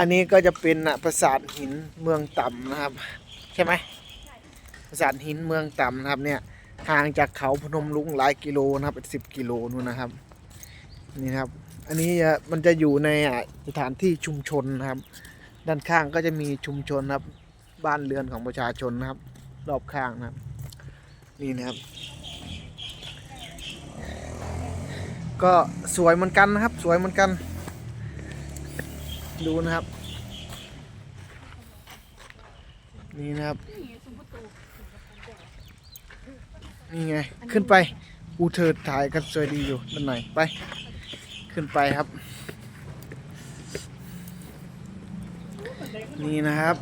อันนี้ก็จะเป็นอะปราสาทหินเมืองต่ำนะครับ ใช่ไหมปราสาทหินเมืองต่ำนะครับเนี่ยห่างจากเขาพนมลุงหลายกิโลนะครับเป็นสิบกิโลนู่นนะครับนี่นะครับ อันนี้อะมันจะอยู่ในสถานที่ชุมชนนะครับ ด้านข้างก็จะมีชุมชนครับ บ้านเรือนของประชาชนนะครับ รอบข้างนะครับ นี่นะครับ ก็สวยเหมือนกันนะครับ สวยเหมือนกัน ดูนะครับ นี่นะครับ นี่ไง ขึ้นไปอูเธอถ่ายกันสวยดีอยู่ด้านไหนไป ขึ้นไปครับ นี่นะครับ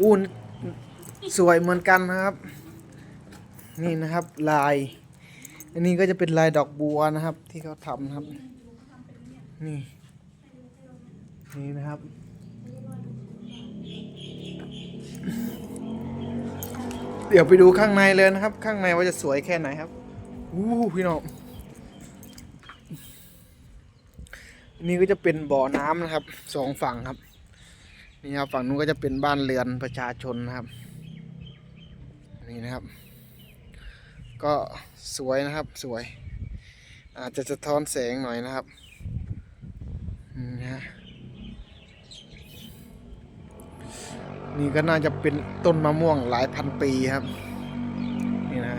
อู้นสวยเหมือนกันนะครับ นี่นะครับลาย อันนี้ก็จะเป็นลายดอกบัวนะครับ ที่เขาทำนะครับ นี่ นี่นะครับ เดี๋ยวไปดูข้างในเลยนะครับ ข้างในว่าจะสวยแค่ไหนครับอู้พี่น้องนี่ก็จะเป็นบ่อน้ำนะครับสองฝั่งครับ นี่ครับฝั่งนู้นก็จะเป็นบ้านเรือนประชาชนนะครับ นี่นะครับ ก็สวยนะครับสวย อาจจะสะท้อนแสงหน่อยนะครับ นี่ก็น่าจะเป็นต้นมะม่วงหลายพันปีครับ นี่นะ